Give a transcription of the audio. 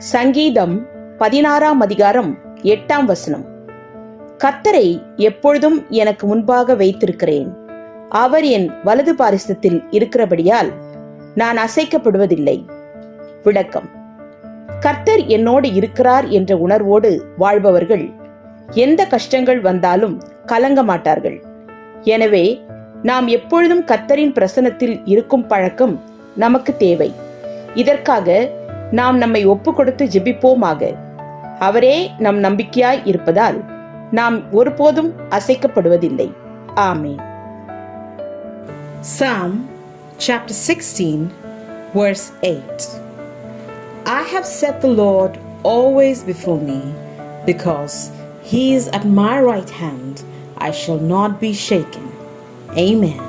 சங்கீதம் பதினாறாம் அதிகாரம் எட்டாம் வசனம். கத்தரை எப்பொழுதும் எனக்கு முன்பாக வைத்திருக்கிறேன். அவர் என் வலது பாரிசத்தில் இருக்கிறபடியால் நான் அசைக்கப்படுவதில்லை. விளக்கம். கர்த்தர் என்னோடு இருக்கிறார் என்ற உணர்வோடு வாழ்பவர்கள் எந்த கஷ்டங்கள் வந்தாலும் கலங்க மாட்டார்கள். எனவே நாம் எப்பொழுதும் கர்த்தரின் பிரசனத்தில் இருக்கும் பழக்கம் நமக்கு தேவை. இதற்காக நாம் நம்மை ஒப்பு கொடுத்து ஜெபிப்போமாக அவரே நம் நம்பிக்கையாய் இருப்பதால் நாம் ஒருபோதும் அசைக்கப்படுவதில்லை ஆமென் Psalm chapter 16, verse 8. I have set the Lord always before me, because he is at my right hand, I shall not be shaken. Amen.